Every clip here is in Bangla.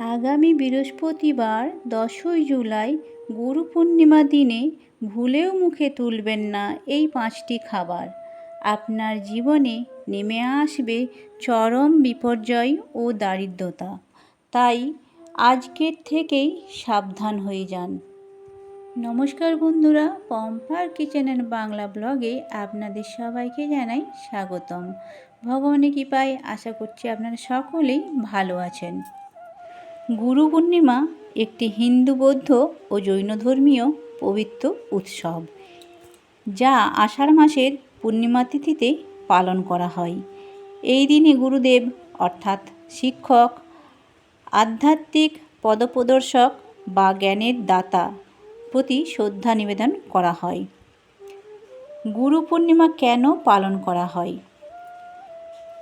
আগামী বৃহস্পতিবার, দশই জুলাই, গুরু পূর্ণিমা দিনে ভুলেও মুখে তুলবেন না এই পাঁচটি খাবার। আপনার জীবনে নেমে আসবে চরম বিপর্যয় ও দারিদ্রতা। তাই আজকের থেকেই সাবধান হয়ে যান। নমস্কার বন্ধুরা, পম্পার কিচেন অ্যান্ড বাংলা ব্লগে আপনাদের সবাইকে জানাই স্বাগতম। ভগবানের কৃপায় আশা করছি আপনারা সকলেই ভালো আছেন। গুরু পূর্ণিমা একটি হিন্দু বৌদ্ধ ও জৈন ধর্মীয় পবিত্র উৎসব, যা আষাঢ় মাসের পূর্ণিমা তিথিতে পালন করা হয়। এই দিনে গুরুদেব, অর্থাৎ শিক্ষক, আধ্যাত্মিক পদপ্রদর্শক বা জ্ঞানের দাতা প্রতি শ্রদ্ধা নিবেদন করা হয়। গুরু পূর্ণিমা কেন পালন করা হয়?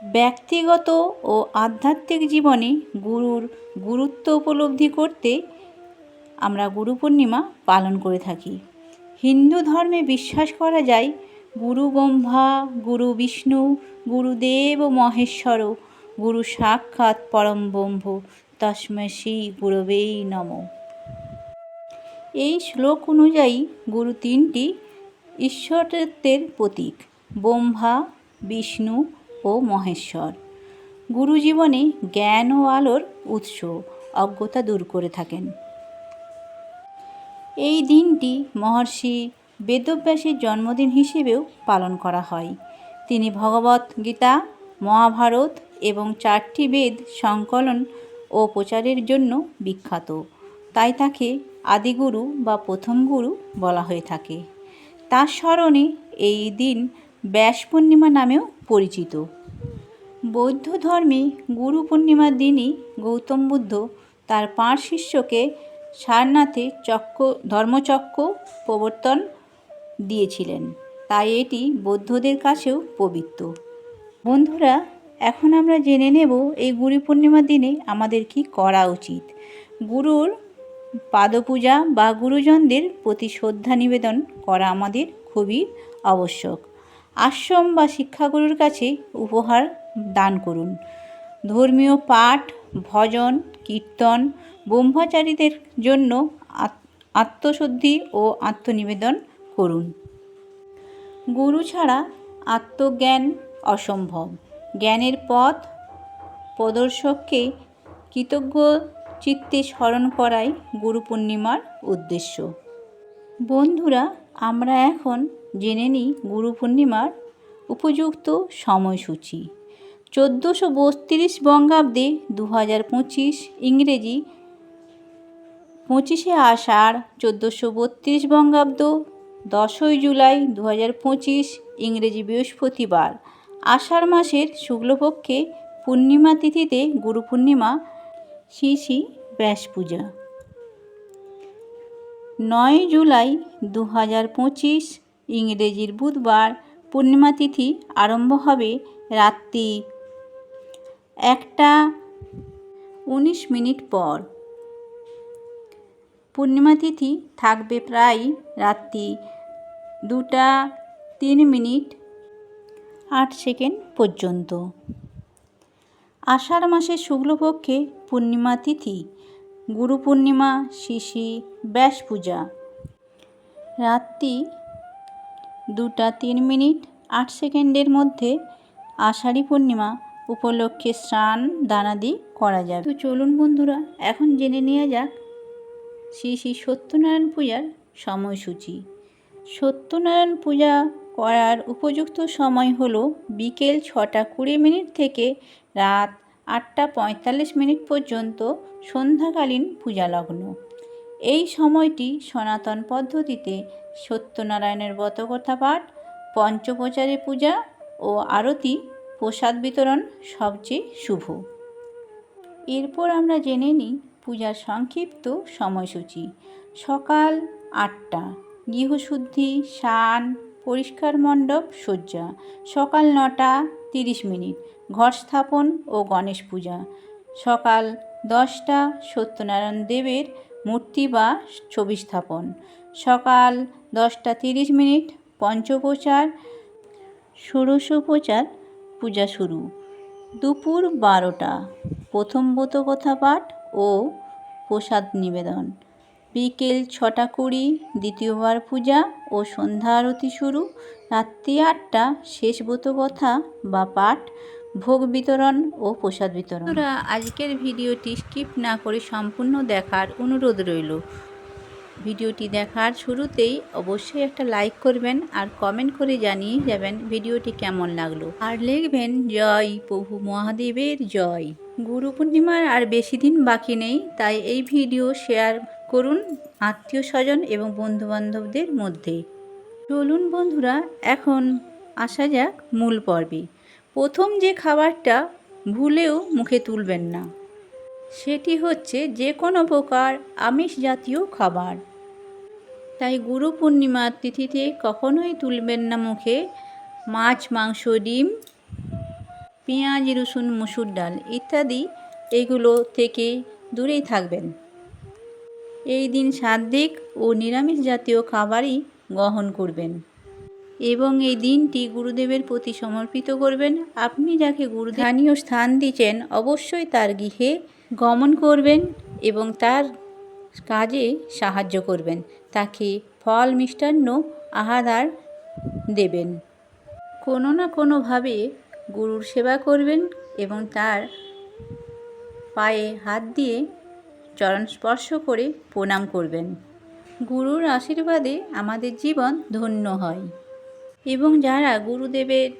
ব্যক্তিগত ও আধ্যাত্মিক জীবনে গুরুর গুরুত্ব উপলব্ধি করতে আমরা গুরু পূর্ণিমা পালন করে থাকি। হিন্দু ধর্মে বিশ্বাস করা যায়, গুরু ব্রহ্মা, গুরু বিষ্ণু গুরুদেব মহেশ্বর, গুরু সাক্ষাৎ পরম ব্রহ্ম, তস্মৈ শ্রী গুরবেই নম। এই শ্লোক অনুযায়ী গুরু তিনটি ঈশ্বরত্বের প্রতীক, ব্রহ্মা, বিষ্ণু ও মহেশ্বর। গুরু জীবনে জ্ঞান ও আলোর উৎস অজ্ঞতা দূর করে থাকেন। এই দিনটি মহর্ষি বেদব্যাসের জন্মদিন হিসেবেও পালন করা হয়। তিনি ভগবত গীতা, মহাভারত এবং চারটি বেদ সংকলন ও প্রচারের জন্য বিখ্যাত। তাই তাকে আদিগুরু বা প্রথম গুরু বলা হয়ে থাকে। তার স্মরণে এই দিন ব্যাস পূর্ণিমা নামেও পরিচিত। বৌদ্ধ ধর্মে গুরু পূর্ণিমার দিনই গৌতম বুদ্ধ তার পাঁচ শিষ্যকে সারনাথে চক্র ধর্মচক্র প্রবর্তন দিয়েছিলেন। তাই এটি বৌদ্ধদের কাছেও পবিত্র। বন্ধুরা, এখন আমরা জেনে নেব এই গুরু পূর্ণিমার দিনে আমাদের কি করা উচিত। গুরুর পাদপূজা বা গুরুজনদের প্রতি শ্রদ্ধা নিবেদন করা আমাদের খুবই আবশ্যক। আশ্রম বা শিক্ষাগুরুর কাছে উপহার দান করুন। ধর্মীয় পাঠ, ভজন, কীর্তন, ব্রহ্মচারীদের জন্য আত্মশুদ্ধি ও আত্মনিবেদন করুন। গুরু ছাড়া আত্মজ্ঞান অসম্ভব। জ্ঞানের পথ প্রদর্শককে কৃতজ্ঞ চিত্তে স্মরণ করাই গুরু পূর্ণিমার উদ্দেশ্য। বন্ধুরা, আমরা এখন জেনে নিই গুরু পূর্ণিমার উপযুক্ত সময়সূচি। চোদ্দোশো বত্রিশ বঙ্গাব্দে দু হাজার পঁচিশ ইংরেজি পঁচিশে আষাঢ় চোদ্দোশো বত্রিশ বঙ্গাব্দ দশই জুলাই দু হাজার পঁচিশ ইংরেজি বৃহস্পতিবার। আষাঢ় মাসের শুক্লপক্ষে পূর্ণিমা তিথিতে গুরু পূর্ণিমা, শ্রী শ্রী ব্যাস পূজা নয় জুলাই দু হাজার পঁচিশ ইংরেজির বুধবার পূর্ণিমা তিথি আরম্ভ হবে রাত্রি একটা উনিশ মিনিট পর। পূর্ণিমা তিথি থাকবে প্রায় রাত্রি দুটা তিন মিনিট আট সেকেন্ড পর্যন্ত। আষাঢ় মাসের শুক্লপক্ষে পূর্ণিমা তিথি, গুরু পূর্ণিমা, শিশি, ব্যাস পূজা। রাত্রি দুটা তিন মিনিট আট সেকেন্ডের মধ্যে আষাঢ়ী পূর্ণিমা উপলক্ষে স্নান দানাদি করা যাবে। তো চলুন বন্ধুরা, এখন জেনে নেওয়া যাক শ্রী শ্রী সত্যনারায়ণ পূজার সময়সূচি। সত্যনারায়ণ পূজা করার উপযুক্ত সময় হল বিকেল ছটা কুড়ি মিনিট থেকে রাত আটটা পঁয়তাল্লিশ মিনিট পর্যন্ত সন্ধ্যাকালীন পূজালগ্ন। এই সময়টি সনাতন পদ্ধতিতে সত্যনারায়ণের ব্রতকথা পাঠ, পঞ্চপ্রচারী পূজা ও আরতি, প্রসাদ বিতরণ সবচেয়ে শুভ। এরপর আমরা জেনে নিই পূজার সংক্ষিপ্ত সময়সূচি। সকাল আটটা, গৃহশুদ্ধি, স্নান, পরিষ্কার মণ্ডপ, শয্যা। সকাল নটা, তিরিশ মিনিট ঘর স্থাপন ও গণেশ পূজা। সকাল দশটা, সত্যনারায়ণ দেবের মূর্তি বা ছবি স্থাপন। সকাল দশটা তিরিশ মিনিট, পঞ্চপ্রচার ষোড়শোপচার পূজা শুরু। দুপুর বারোটা, প্রথম ব্রতকথা পাঠ ও প্রসাদ নিবেদন। বিকেল ছটা কুড়ি, দ্বিতীয়বার পূজা ও সন্ধ্যা আরতি শুরু। রাত্রি আটটা, শেষ ব্রতকথা বা পাঠ ভোগ বিতরণ ও প্রসাদ বিতরণ। আজকের ভিডিওটি স্কিপ না করে সম্পূর্ণ দেখার অনুরোধ রইল। ভিডিওটি দেখার শুরুতেই অবশ্যই একটা লাইক করবেন আর কমেন্ট করে জানিয়ে যাবেন ভিডিওটি কেমন লাগল। আর লিখবেন, জয় প্রভু মহাদেবের জয়। গুরু পূর্ণিমার আর বেশি দিন বাকি নেই, তাই এই ভিডিও শেয়ার করুন আত্মীয় স্বজন এবং বন্ধুবান্ধবদের মধ্যে। চলুন বন্ধুরা, এখন আসা যাক মূল পর্বে। প্রথম যে খাবারটা ভুলেও মুখে তুলবেন না। সেটি হচ্ছে যে কোনো প্রকার আমিষ জাতীয় খাবার। তাই গুরু পূর্ণিমার তিথিতে কখনোই তুলবেন না মুখে মাছ, মাংস, ডিম, পেঁয়াজ, রসুন, মুসুর ডাল ইত্যাদি। এগুলো থেকে দূরেই থাকবেন। এই দিন সাত্বিক ও নিরামিষ জাতীয় খাবারই গ্রহণ করবেন। এবং এই দিনটি গুরুদেবের প্রতি সমর্পিত করবেন। আপনি যাকে গুরুদানীয় স্থান দিচ্ছেন, অবশ্যই তার গৃহে গমন করবেন এবং তার কাজে সাহায্য করবেন। তাকে ফল মিষ্টান্ন আহার দেবেন। কোনো না কোনোভাবে গুরুর সেবা করবেন এবং তার পায়ে হাত দিয়ে চরণ স্পর্শ করে প্রণাম করবেন। গুরুর আশীর্বাদে আমাদের জীবন ধন্য হয়। এবং যারা গুরুদেবের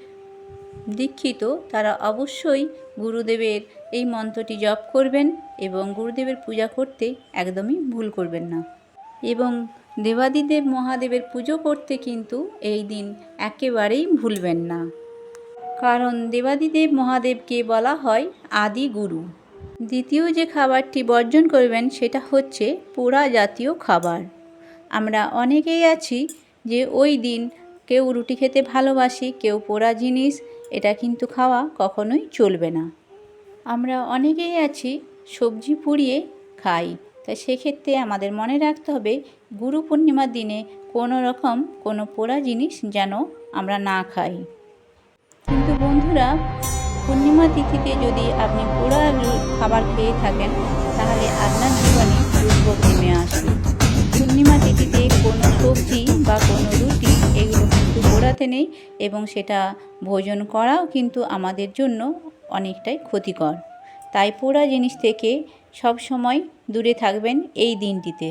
দীক্ষিত, তারা অবশ্যই গুরুদেবের এই মন্ত্রটি জপ করবেন এবং গুরুদেবের পূজা করতে একদমই ভুল করবেন না। এবং দেবাদিদেব মহাদেবের পুজো করতে কিন্তু এই দিন একেবারেই ভুলবেন না। কারণ দেবাদিদেব মহাদেবকে বলা হয় আদি গুরু। দ্বিতীয় যে খাবারটি বর্জন করবেন, সেটা হচ্ছে পোড়া জাতীয় খাবার। আমরা অনেকেই আছি যে ওই দিন কেউ রুটি খেতে ভালোবাসি, কেউ পোড়া জিনিস, এটা কিন্তু খাওয়া কখনোই চলবে না। আমরা অনেকেই আছি, সবজি পুড়িয়ে খাই তাই সেক্ষেত্রে আমাদের মনে রাখতে হবে, গুরু পূর্ণিমার দিনে কোনো রকম কোনো পোড়া জিনিস যেন আমরা না খাই। কিন্তু বন্ধুরা, পূর্ণিমা তিথিতে যদি আপনি পোড়া খাবার খেয়ে থাকেন, তাহলে আপনার জীবনে দুর্ভোগ নেমে আসবে। কোনো সবজি বা কোনো রুটি এগুলো কিন্তু পোড়াতে নেই এবং সেটা ভোজন করাও কিন্তু আমাদের জন্য অনেকটাই ক্ষতিকর। তাই পোড়া জিনিস থেকে সব সময় দূরে থাকবেন এই দিনটিতে।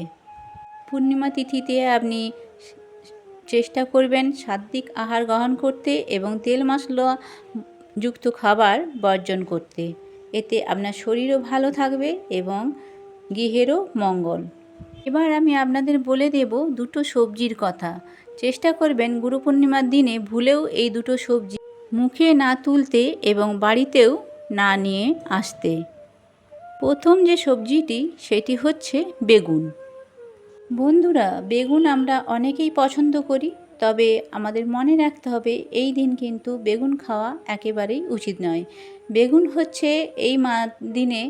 পূর্ণিমা তিথিতে আপনি চেষ্টা করবেন সাত্বিক আহার গ্রহণ করতে এবং তেল মশলা যুক্ত খাবার বর্জন করতে। এতে আপনার শরীরও ভালো থাকবে এবং গৃহেরও মঙ্গল। এবার আমি আপনাদের বলে দেব দুটো সবজির কথা। চেষ্টা করবেন গুরু পূর্ণিমার দিনে ভুলেও এই দুটো সবজি মুখে না তুলতে এবং বাড়িতেও না নিয়ে আসতে। প্রথম যে সবজিটি, সেটি হচ্ছে বেগুন। বন্ধুরা, বেগুন আমরা অনেকেই পছন্দ করি। তবে আমাদের মনে রাখতে হবে, এই দিন কিন্তু বেগুন খাওয়া একেবারেই উচিত নয়। বেগুন হচ্ছে এই দিনে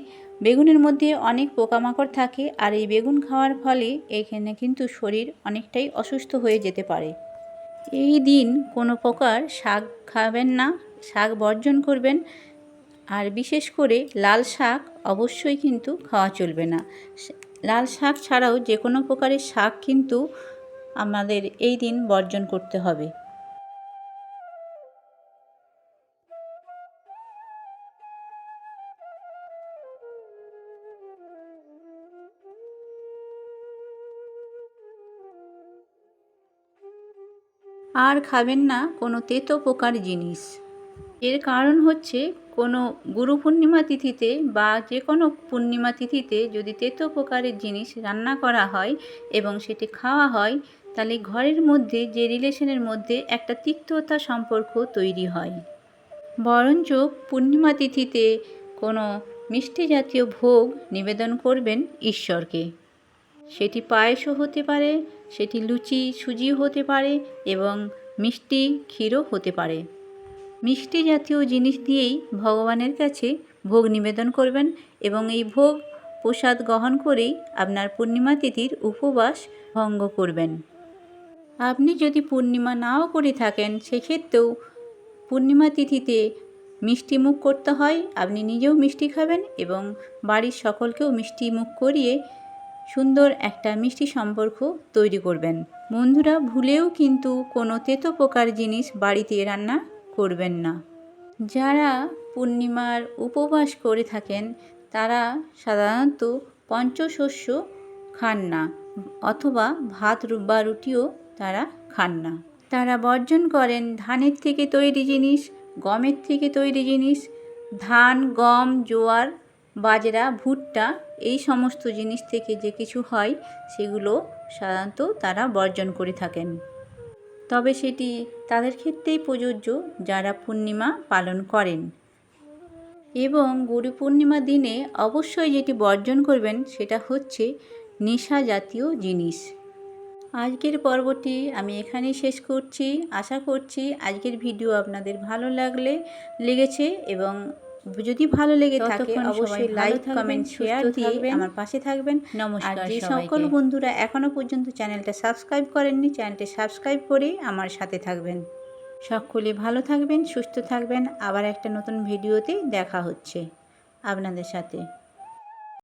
বেগুনের মধ্যে অনেক পোকামাকড় থাকে আর এই বেগুন খাওয়ার ফলে এখানে কিন্তু শরীর অনেকটাই অসুস্থ হয়ে যেতে পারে। এই দিন কোনো প্রকার শাক খাবেন না, শাক বর্জন করবেন আর বিশেষ করে লাল শাক অবশ্যই কিন্তু খাওয়া চলবে না। লাল শাক ছাড়াও যে কোনো প্রকারের শাক কিন্তু আমাদের এই দিন বর্জন করতে হবে। আর খাবেন না কোনো তেতো পোকার জিনিস। এর কারণ হচ্ছে কোনো গুরু পূর্ণিমা তিথিতে বা যে কোনো পূর্ণিমা তিথিতে যদি তেতো প্রকারের জিনিস রান্না করা হয় এবং সেটি খাওয়া হয় তাহলে ঘরের মধ্যে যে রিলেশনের মধ্যে একটা তিক্ততা সম্পর্ক তৈরি হয়। বরঞ্চ পূর্ণিমা তিথিতে কোনো মিষ্টি জাতীয় ভোগ নিবেদন করবেন ঈশ্বরকে। সেটি পায়েসও হতে পারে, সেটি লুচি সুজি হতে পারে এবং মিষ্টি ক্ষীরও হতে পারে। মিষ্টি জাতীয় জিনিস দিয়েই ভগবানের কাছে ভোগ নিবেদন করবেন এবং এই ভোগ প্রসাদ গ্রহণ করেই আপনার পূর্ণিমা তিথির উপবাস ভঙ্গ করবেন। আপনি যদি পূর্ণিমা নাও করে থাকেন, সেক্ষেত্রেও পূর্ণিমা তিথিতে মিষ্টি মুখ করতে হয়। আপনি নিজেও মিষ্টি খাবেন এবং বাড়ির সকলকেও মিষ্টি মুখ করিয়ে সুন্দর একটা মিষ্টি সম্পর্ক তৈরি করবেন। বন্ধুরা, ভুলেও কিন্তু কোনো তেতো পোকার জিনিস বাড়িতে রান্না করবেন না। যারা পূর্ণিমার উপবাস করে থাকেন, তারা সাধারণত পঞ্চশস্য খান না, অথবা ভাত বা রুটিও তারা খান না। তারা বর্জন করেন ধানের থেকে তৈরি জিনিস, গমের থেকে তৈরি জিনিস, ধান, গম, জোয়ার, বাজরা, ভুট্টা, এই সমস্ত জিনিস থেকে যে কিছু হয়, সেগুলো সাধারণত তারা বর্জন করে থাকেন। তবে সেটি তাদের ক্ষেত্রেই প্রযোজ্য যারা পূর্ণিমা পালন করেন। এবং গুরু পূর্ণিমা দিনে অবশ্যই যেটি বর্জন করবেন, সেটা হচ্ছে নেশা জাতীয় জিনিস। আজকের পর্বটি আমি এখানেই শেষ করছি। আশা করছি আজকের ভিডিও আপনাদের ভালো লাগলে লেগেছে এবং যদি ভালো লেগে থাকে অবশ্যই লাইক কমেন্ট শেয়ার দিয়ে আমার পাশে থাকবেন। নমস্কার যে সকল বন্ধুরা এখনও পর্যন্ত চ্যানেলটা সাবস্ক্রাইব করেননি চ্যানেলটি সাবস্ক্রাইব করে আমার সাথে থাকবেন। সকলে ভালো থাকবেন সুস্থ থাকবেন। আবার একটা নতুন ভিডিওতে দেখা হচ্ছে আপনাদের সাথে।